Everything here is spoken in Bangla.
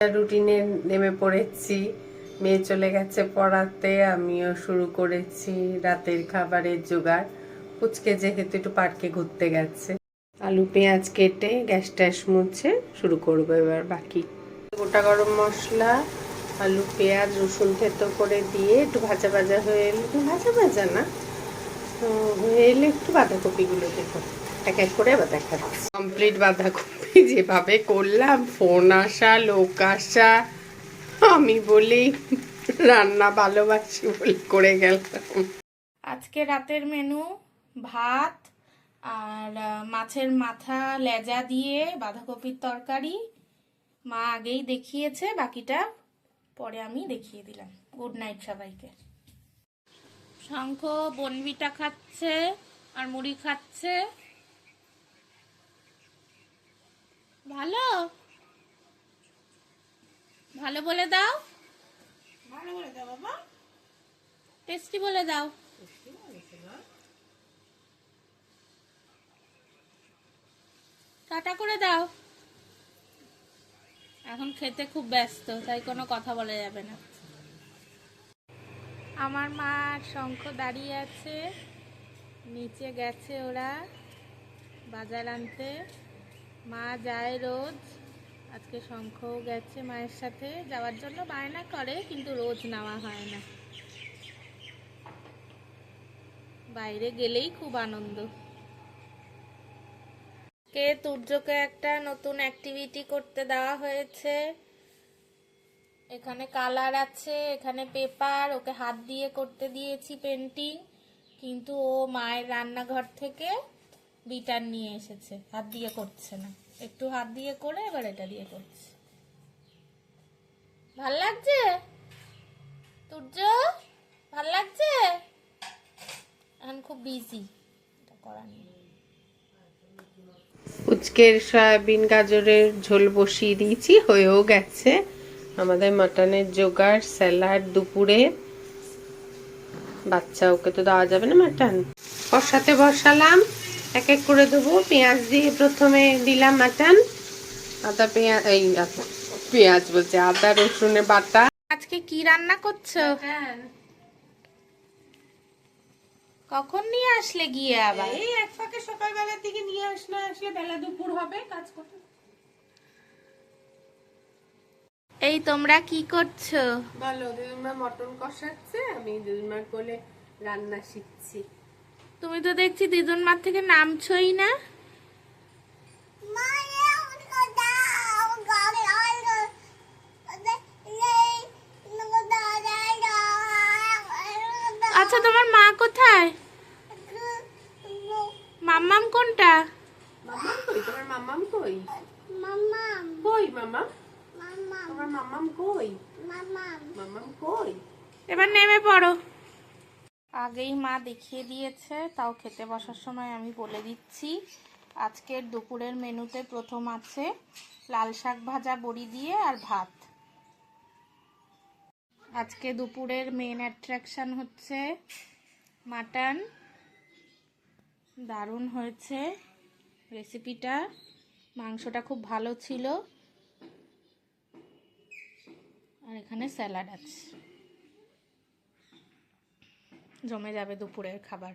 রুটিনে নেমে পড়েছি। মেয়ে চলে গেছে পড়াতে, আমিও শুরু করেছি রাতের খাবারের জোগাড়। পুচকে যেহেতু একটু পার্কে ঘুরতে গেছে। আলু, পেঁয়াজ কেটে গ্যাস ট্যাস মুছে শুরু করব এবার বাকি। গোটা গরম মশলা, আলু, পেঁয়াজ, রসুন থেতো করে দিয়ে একটু ভাজা ভাজা হয়ে এলে ভাজা ভাজা না হয়ে এলে একটু বাঁধাকপিগুলো দেখো এক এক করে আবার দেখা কমপ্লিট বাঁধাকপি যেভাবে করলাম ফোন আসা লোক আসা আমি বলি রান্না ভালোবাসি বলে করে গেলাম। আজকে রাতের মেনু ভাত আর মাছের মাথা লেজা দিয়ে বাঁধাকপির তরকারি। মা আগেই দেখিয়েছে বাকিটা পরে আমি দেখিয়ে দিলাম। গুড নাইট সবাইকে। শঙ্খ বনবিটা খাচ্ছে আর মুড়ি খাচ্ছে। ভালো? ভালো বলে দাও। ভালো বলে দাও বাবা। টেস্টি বলে দাও। টাটা করে দাও। এখন খেতে খুব ব্যস্ত তাই কোনো কথা বলা যাবে না। আমার মা শঙ্খ দাঁড়িয়ে আছে নিচে গেছে ওরা বাজার আনতে। মা যায় রোজ। আজকে শঙ্খও গেছে মায়ের সাথে। যাওয়ার জন্য বায়না করে, কিন্তু রোজ নেওয়া হয় না। বাইরে গেলেই খুব আনন্দ। কে তুর্যকে একটা নতুন অ্যাক্টিভিটি করতে দেওয়া হয়েছে। এখানে কালার আছে, এখানে পেপার ওকে হাত দিয়ে করতে দিয়েছি পেন্টিং কিন্তু ও মায়ের রান্নাঘর থেকে বিটার নিয়ে এসেছে। হাত দিয়ে করছে না। একটু হাত দিয়ে করে, এবার এটা দিয়ে করছে। ভালো লাগছে? তুর্য ভালো লাগছে? এখন খুব বিজি উচকের সয়াবিন গাজরের ঝোল বসিয়ে দিয়েছি, হয়েও গেছে। আমাদের মাটনের জোগাড়, স্যালাড দুপুরে। বাচ্চা, ওকে তো দেওয়া যাবে না মাটন। কষাতে বসালাম। এক এক করে দেবো। পেঁয়াজ দিয়ে প্রথমে দিলাম মাটন আদা পেঁয়াজ এই পেঁয়াজ বলছে আদা রসুনের বাটা। আজকে কি রান্না করছ? কখন নিয়ে আসলে গিয়ে আবার? এই এক ফাঁকে সকালবেলার দিকে নিয়ে আসলে আসলে বেলা দুপুর হবে কাজ করতে। এই তোমরা কি করছ? বলো দিদিমা মটন কষাচ্ছে আমি দিদিমার কোলে রান্না শিখছি। তুমি তো দেখছি দিদুন মার থেকে নামছই না। আচ্ছা তোমার মা কোথায়? মাম্মাম কোনটা? মাম্মাম কই? তোমার মাম্মাম কই? কই মাম্মাম? তোমার মাম্মাম কই? মাম্মাম কই? এবার নেমে পড়ো। আগেই মা দেখিয়ে দিয়েছে, তাও খেতে বসার সময় আমি বলে দিচ্ছি। আজকের দুপুরের মেনুতে প্রথম আছে লাল শাক ভাজা, বড়ি দিয়ে আর ভাত। আজকে দুপুরের মেন অ্যাট্রাকশন হচ্ছে মাটন। দারুণ হয়েছে রেসিপিটা মাংসটা খুব ভালো ছিল। আর এখানে স্যালাড আছে। জমে যাবে দুপুরের খাবার।